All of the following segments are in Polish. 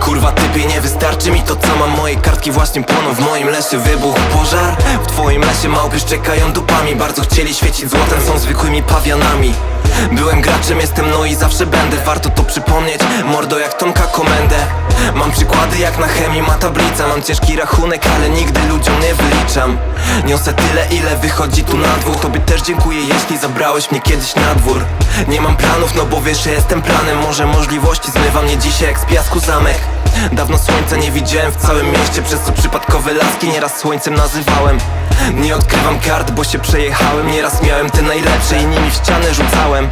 Kurwa typie nie wystarczy mi to co mam. Moje kartki właśnie płoną w moim lesie. Wybuchł pożar. W twoim lesie małpy szczekają dupami. Bardzo chcieli świecić złotem, są zwykłymi pawianami Byłem graczem, jestem no i zawsze będę. Warto to przypomnieć, mordo jak Tomka Komendę. Przykłady jak na chemii ma tablica Mam ciężki rachunek, ale nigdy ludziom nie wyliczam. Niosę tyle ile wychodzi tu na dwóch Tobie też dziękuję jeśli zabrałeś mnie kiedyś na dwór. Nie mam planów, no bo wiesz, że jestem planem. Może możliwości zmywa mnie dzisiaj jak z piasku zamek. Dawno słońca nie widziałem w całym mieście Przez co przypadkowe laski nieraz słońcem nazywałem. Nie odkrywam kart, bo się przejechałem. Nieraz miałem te najlepsze i nimi w ścianę rzucałem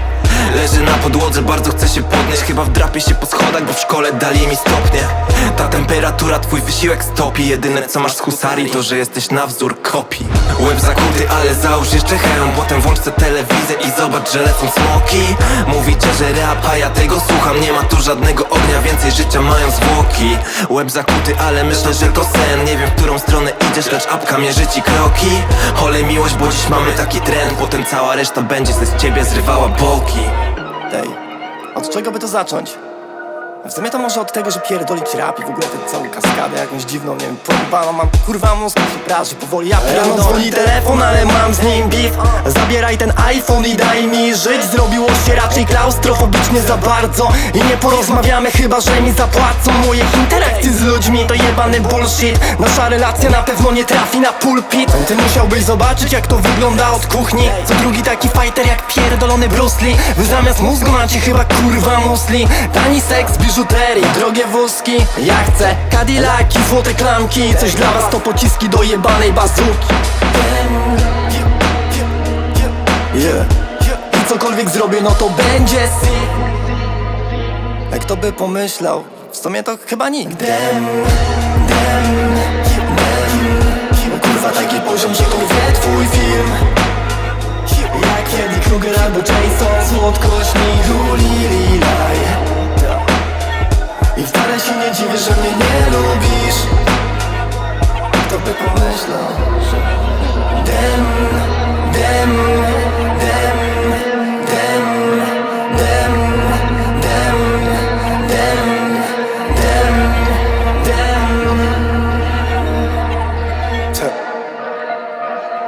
Leży na podłodze, bardzo chcę się podnieść Chyba wdrapię się po schodach, bo w szkole dali mi stopnie. Ta temperatura twój wysiłek stopi Jedyne co masz z husarii to, że jesteś na wzór kopii Łeb zakuty, ale załóż jeszcze hełm Potem włącz telewizję i zobacz, że lecą smoki. Mówicie, że rap, a ja tego słucham Nie ma tu żadnego ognia, więcej życia mają zwłoki. Łeb zakuty, ale myślę, że to sen Nie wiem, w którą stronę idziesz, lecz apka mierzy ci kroki. Ole miłość, bo dziś mamy taki trend Potem cała reszta będzie ze z ciebie zrywała boki Tej, od czego by to zacząć? W sumie to może od tego, że pierdolić rap i w ogóle tę całą kaskadę jakąś dziwną, nie wiem, porąbaną mam kurwa mózg się praży powoli Ja rano dzwoni telefon, ale mam z nim beef. Zabieraj ten iPhone i daj mi żyć. Zrobiło się raczej klaustrofobicznie za bardzo. I nie porozmawiamy chyba, że mi zapłacą Moich interakcji z ludźmi. To jebany bullshit. Nasza relacja na pewno nie trafi na pulpit. Ty musiałbyś zobaczyć jak to wygląda od kuchni. Co drugi taki fighter jak pierdolony Bruce Lee. Wy zamiast mózgu macie chyba kurwa musli. Tani seks, biżuterii, drogie wózki. Ja chcę Cadillaki, złote klamki. Coś dla was to pociski do jebanej bazuki. Yeah. I cokolwiek zrobię, no to będzie sick Jak to by pomyślał, w sumie to chyba dem Kurwa taki poziom, że to wie twój film. Jak Freddy Krueger albo Jason Słodkość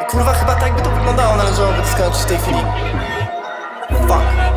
Kurwa, chyba tak by to wyglądało, należałoby dyskonać Fuck.